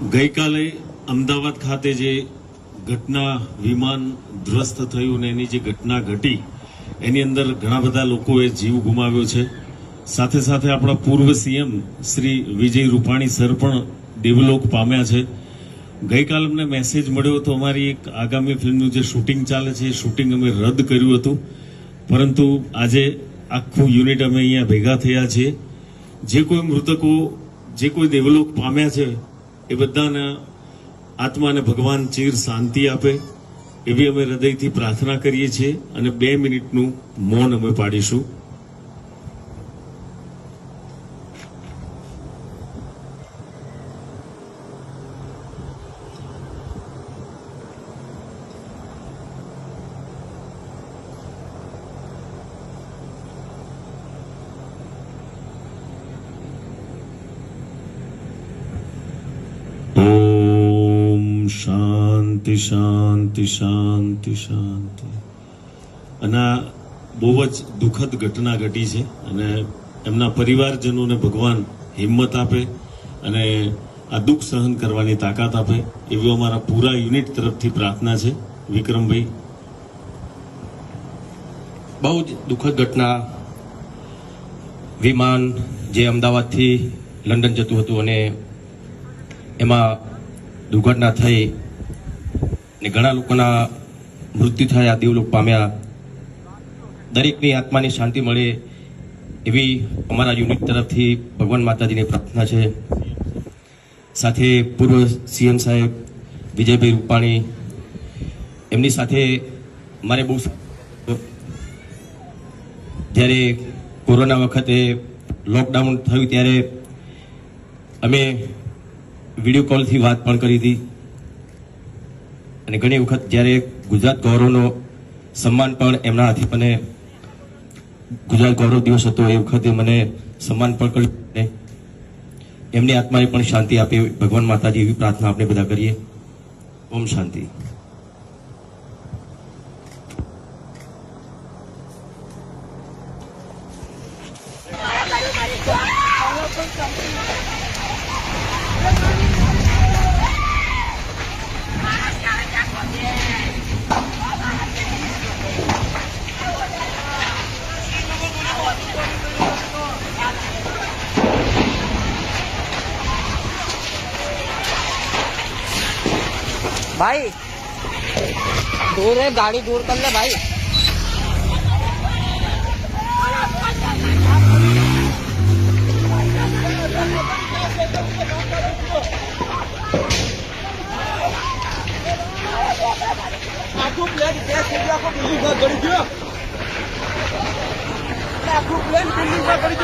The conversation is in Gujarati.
ગઈકાલે અમદાવાદ ખાતે જે ઘટના વિમાન ધ્વસ્ત થયું ને એની જે ઘટના ઘટી, એની અંદર ઘણા બધા લોકોએ જીવ ગુમાવ્યો છે. સાથે સાથે આપણા પૂર્વ સીએમ શ્રી વિજય રૂપાણી સર પણ દેવલોક પામ્યા છે. ગઈકાલે અમને મેસેજ મળ્યો હતો, અમારી એક આગામી ફિલ્મનું જે શૂટિંગ ચાલે છે, એ શૂટિંગ અમે રદ કર્યું હતું. પરંતુ આજે આખું યુનિટ અમે અહીંયા ભેગા થયા છીએ. જે કોઈ મૃતકો, જે કોઈ દેવલોક પામ્યા છે એ બધાના આત્માને ભગવાન ચીર શાંતિ આપે, એવી અમે હૃદયથી પ્રાર્થના કરીએ છીએ અને બે મિનિટનું મૌન અમે પાડીશું. ઓમ શાંતિ શાંતિ શાંતિ શાંતિ અને બહુ જ દુઃખદ ઘટના ઘટી છે અને એમના પરિવારજનોને ભગવાન હિંમત આપે અને આ દુઃખ સહન કરવાની તાકાત આપે એવી અમારા પૂરા યુનિટ તરફથી પ્રાર્થના છે. વિક્રમભાઈ. બહુ જ દુઃખદ ઘટના વિમાન જે અમદાવાદથી લંડન જતું હતું અને એમાં દુર્ઘટના થઈ ને ઘણા લોકોના મૃત્યુ થયા, દેવલોક પામ્યા. દરેકની આત્માની શાંતિ મળે એવી અમારા યુનિટ તરફથી ભગવાન માતાજીની પ્રાર્થના છે. સાથે પૂર્વ સીએમ સાહેબ વિજયભાઈ રૂપાણી, એમની સાથે મારે બહુ જ્યારે કોરોના વખતે લોકડાઉન થયું ત્યારે અમે વીડિયો કોલથી વાત પણ કરી હતી. અને ઘણી વખત જ્યારે ગુજરાત ગૌરવનો સન્માન પણ એમના હાથી મને ગુજરાત ગૌરવ દિવસ હતો, એ વખતે મને સન્માન પણ કર્યું એમની આત્માને પણ શાંતિ આપે. ભગવાન માતાજી, એવી પ્રાર્થના આપણે બધા કરીએ. ઓમ શાંતિ. भाई दूर है गाड़ी दूर कर ले भाई આખું પ્લેન ગેસ થઈ આખું બિલ્ડિંગ પર ગળી ગયો આખું પ્લેન બિલ્ડિંગ પર ગળી ગયો